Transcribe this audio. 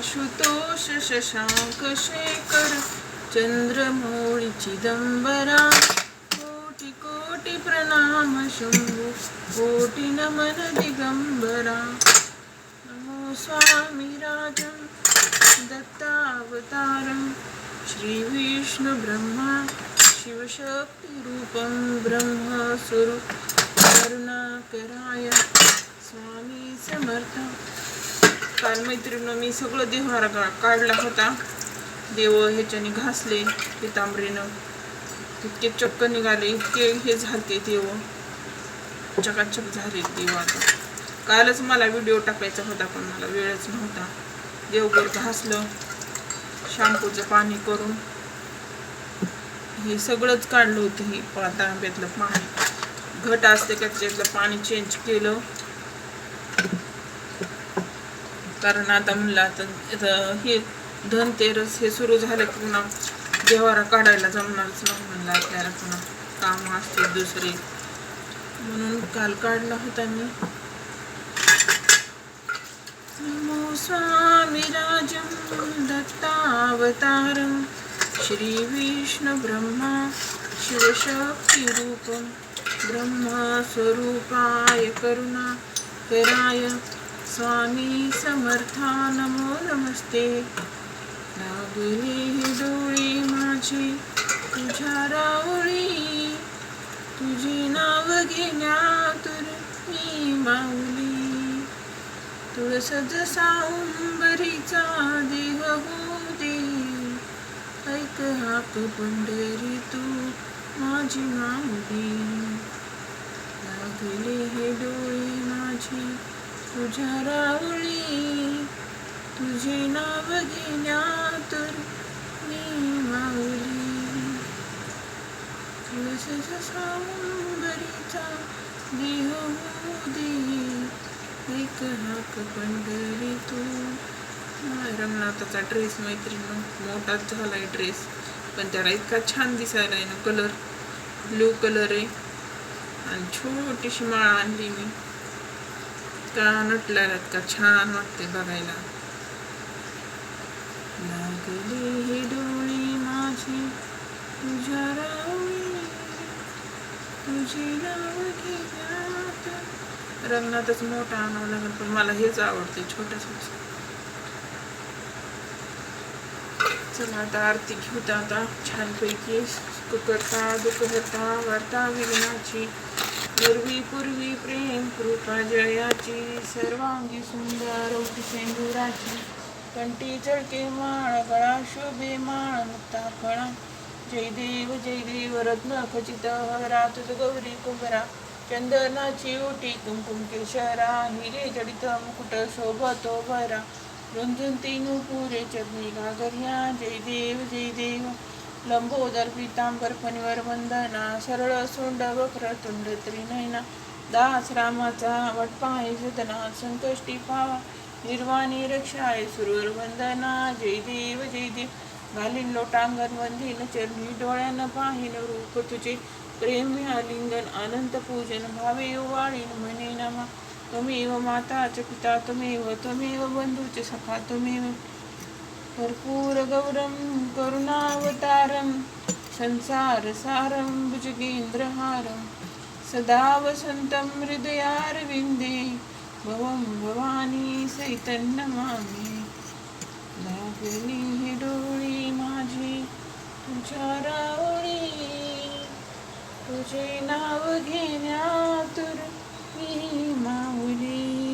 आशुतोष शशांक शेखर चंद्रमौळी चिदंबरा कोटी कोटी प्रणाम शंभू कोटी नमन दिगंबरा नमो स्वामी राजं दत्तावतारं श्रीविष्णु ब्रह्मा शिवशक्तिरूपं ब्रह्मस्वरूप करुणाकराय स्वामी समर्थ। काल मैत्रिणीनं मी सगळं देवारा का- काढला होता. देव ह्याच्याने घासले पितांबरीनं. इतके चक्क निघाले इतके हे झाले देव. चकाचक झाले देव आता. कालच मला व्हिडिओ टाकायचा होता पण मला वेळच नव्हता. देवघर घासलं शॅम्पूचं पाणी करून. हे सगळंच काढलं होतं हे तांब्यातलं पाणी. घट असते का त्याच्यातलं पाणी चेंज केलं. कारण आता म्हणलं आता हे धनतेरस हे सुरू झालं की पुन्हा देवारा काढायला जमणारच नाही म्हणलं आपल्याला पुन्हा काम असते दुसरे. म्हणून काल काढला होता मी. नमो स्वामी राजं श्री विष्णु ब्रह्मा शिवशक्तिरूपं ब्रह्मस्वरूपाय करुणा कराय. स्वामी समर्था नमो नमस्ते. लागली डोळी माझी तुझ्या रावळी. तुझे नाव घेण्यातुर मी माऊली. तुळसज सांबरीचा देह हो दे ऐक हाक पंढरी तू माझी माऊली. लागले हे डोळे माझी तुझ्या रावळी तुझे नाव घेण्यात मी माऊली. तुळसज सांबरीचा देह होऊ दे एक हाक पंढरी तू. रंगनाथाचा ड्रेस मैत्रीण मोठाच झालाय ड्रेस पण त्याला इतका छान दिसायला आहे ना कलर ब्लू कलर आहे. आणि छोटीशी माळ आणली मी. का नटलेला इतका छान वाटते बघायला. लागली ही डोळी माझी तुझ्या रावळी तुझी नाव घेण्यात. रंगनाथच मोठा आणावं लागेल पण मला हेच आवडते छोटस चला आता आरती घेऊत आता छानपैकी कुकरता दुखहर्ता वार्ता विघ्नाची पूर्वी पूर्वी प्रेम कृपा जयाची सर्वांगी सुंदर औटी सेंदुराची. कंटी चळके माळ गळा शोभे माळ मुक्ता फळा. जय देव जय देव रत्न खचित हरा तुझ गौरी कुंभरा. चंदनाची ओटी कुंकुम केशरा हिरे जडित मुकुट शोभतो भरा. रुंजून तीन पुरे चरणी घागर्या. जय देव जय देव. लंबोदर पीतांबर फणीवर वंदना सरळ सोंड वक्र तुंड त्रिनयना दास रामाचा वटपाय सदना संकष्टी पावा निर्वाणी रक्षाय सुरवर वंदना जय देव जय देव. घालीन लोटांगण वंदीन चरणी डोळ्यानं पाहिन रूप तुझे. प्रेम आलिंगन अनंत पूजन भावे वाळीन म्हणे नमा. तुम्ही व माताच पिता तुम्ही व तुम्ही व बंधूचे सखा तुम्ही कर्पूर गौरम करुणावतारम संसार सारम भुजगेंद्रहारम सदा वसंतं हृदयारविन्दे भवं भवानी सैतं नमामि लागली हे डोळी माझी तुझ्या रावळी। तुझे नाव घेण्यातुर हि माऊली।